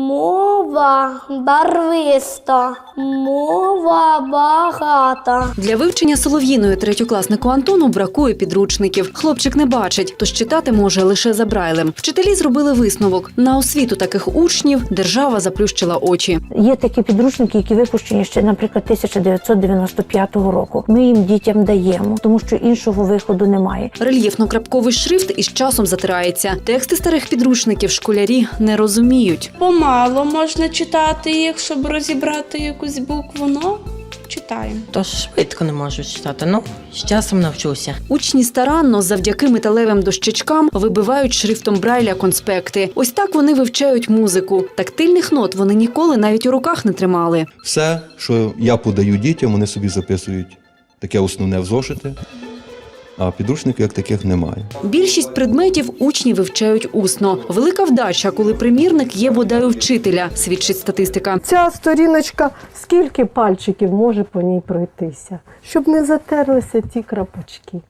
Мова барвиста, мова багата. Для вивчення солов'їної третьокласнику Антону бракує підручників. Хлопчик не бачить, тож читати може лише за брайлем. Вчителі зробили висновок: на освіту таких учнів держава заплющила очі. Є такі підручники, які випущені ще, наприклад, 1995 року. Ми їм дітям даємо, тому що іншого виходу немає. Рельєфно-крапковий шрифт із часом затирається. Тексти старих підручників школярі не розуміють. Помало можна читати їх, щоб розібрати якусь букву, но читаємо. То швидко не можу читати. Ну, з часом навчуся. Учні старанно завдяки металевим дощечкам вибивають шрифтом Брайля конспекти. Ось так вони вивчають музику. Тактильних нот вони ніколи навіть у руках не тримали. Все, що я подаю дітям, вони собі записують таке основне в зошити, а підручників як таких немає. Більшість предметів учні вивчають усно. Велика вдача, коли примірник є бодай у вчителя, свідчить статистика. Ця сторіночка, скільки пальчиків може по ній пройтися, щоб не затерлися ті крапочки.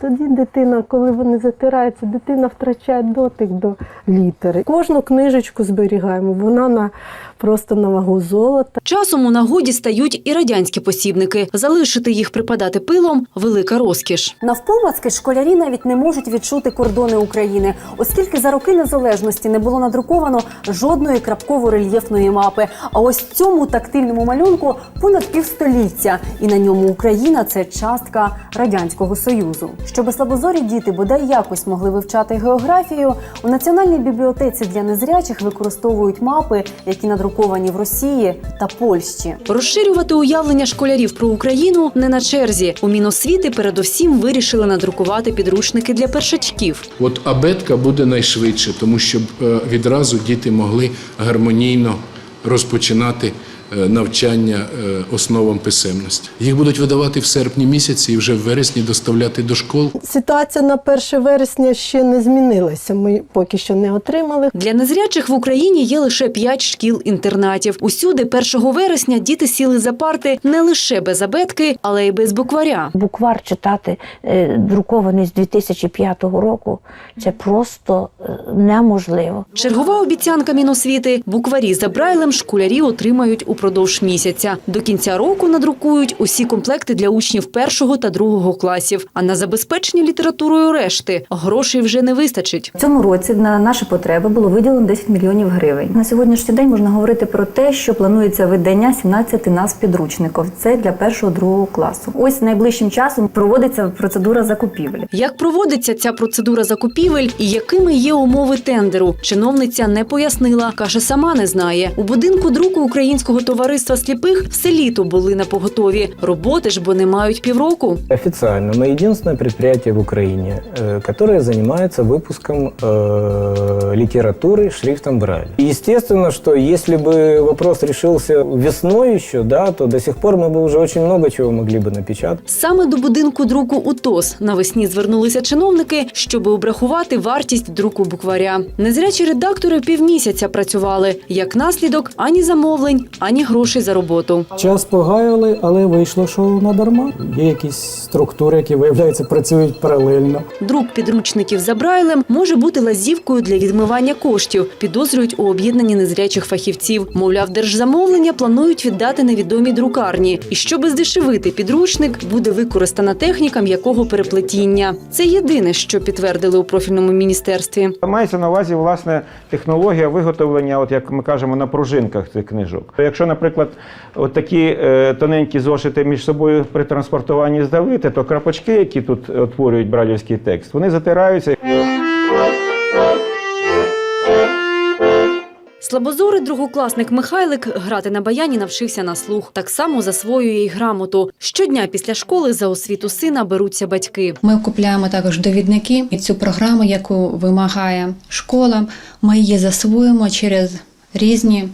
Тоді дитина, коли вони затираються, дитина втрачає дотик до літери. Кожну книжечку зберігаємо, вона на просто на вагу золота. Часом у нагоді стають і радянські посібники. Залишити їх припадати пилом велика розкіш. Навпомацки школярі навіть не можуть відчути кордони України, оскільки за роки незалежності не було надруковано жодної крапково-рельєфної мапи. А ось цьому тактильному малюнку понад півстоліття, і на ньому Україна це частка радянського союзу. Щоби слабозорі діти бодай якось могли вивчати географію, у національній бібліотеці для незрячих використовують мапи, які надруковані в Росії та Польщі. Розширювати уявлення школярів про Україну не на черзі. У Міносвіти передусім вирішили надрукувати підручники для першачків. От абетка буде найшвидше, тому щоб е, відразу діти могли гармонійно розпочинати навчання е, основам писемності. Їх будуть видавати в серпні місяці і вже в вересні доставляти до школ. Ситуація на 1 вересня ще не змінилася. Ми поки що не отримали. Для незрячих в Україні є лише п'ять шкіл-інтернатів. Усюди 1 вересня діти сіли за парти не лише без абетки, але й без букваря. Буквар читати е, друкований з 2005 року це просто е, неможливо. Чергова обіцянка Міносвіти – букварі за Брайлем школярі отримають упродовж місяця. До кінця року надрукують усі комплекти для учнів першого та другого класів. А на забезпечення літературою решти грошей вже не вистачить. В цьому році на наші потреби було виділено 10 мільйонів гривень. На сьогоднішній день можна говорити про те, що планується видання 17 нас підручників. Це для першого другого класу. Ось найближчим часом проводиться процедура закупівлі. Як проводиться ця процедура закупівель і якими є умови тендеру? Чиновниця не пояснила, каже, сама не знає. У будинку друку Українського товариства сліпих все літо були на поготові. Роботи ж бо не мають півроку. Официально мы единственное предприятие в Украине, э, которое занимается выпуском э, литературы шрифтом Брайля. И Естественно, что если бы вопрос решился весной еще, да, то до сих пор мы бы уже очень много чего могли бы напечатать. Саме до будинку друку УТОС навесні звернулися чиновники, щоб обрахувати вартість друку букваря. Незрячі редактори півмісяця працювали. Як наслідок, ані замовлень, ані грошей за роботу. Час погаяли, але вийшло, що надарма. Є якісь структури, які виявляється працюють паралельно. Друк підручників за Брайлем може бути лазівкою для відмивання коштів. Підозрюють у об'єднанні незрячих фахівців. Мовляв, держзамовлення планують віддати невідомій друкарні. І щоби здешевити підручник, буде використана техніка м'якого переплетіння. Це єдине, що підтвердили у профільному міністерстві. Мається на увазі власне технологія виготовлення, от як ми кажемо, на пружинках цих книжок. Якщо, наприклад, от такі е, тоненькі зошити між собою при транспортуванні здавити, то крапочки, які тут утворюють бралівський текст, вони затираються. Слабозорий другокласник Михайлик грати на баяні навчився на слух. Так само засвоює й грамоту. Щодня після школи за освіту сина беруться батьки. Ми купляємо також довідники і цю програму, яку вимагає школа. Ми її засвоїмо через різні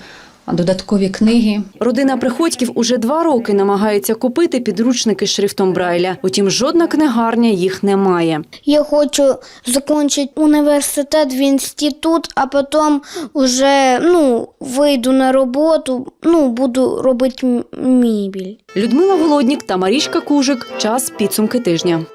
додаткові книги. Родина Приходьків уже два роки намагається купити підручники шрифтом Брайля. Утім, жодна книгарня їх не має. Я хочу закончить університет в інститут, а потім уже ну, вийду на роботу, ну, буду робити м- мебель. Людмила Голоднік та Марічка Кужик. Час підсумки тижня.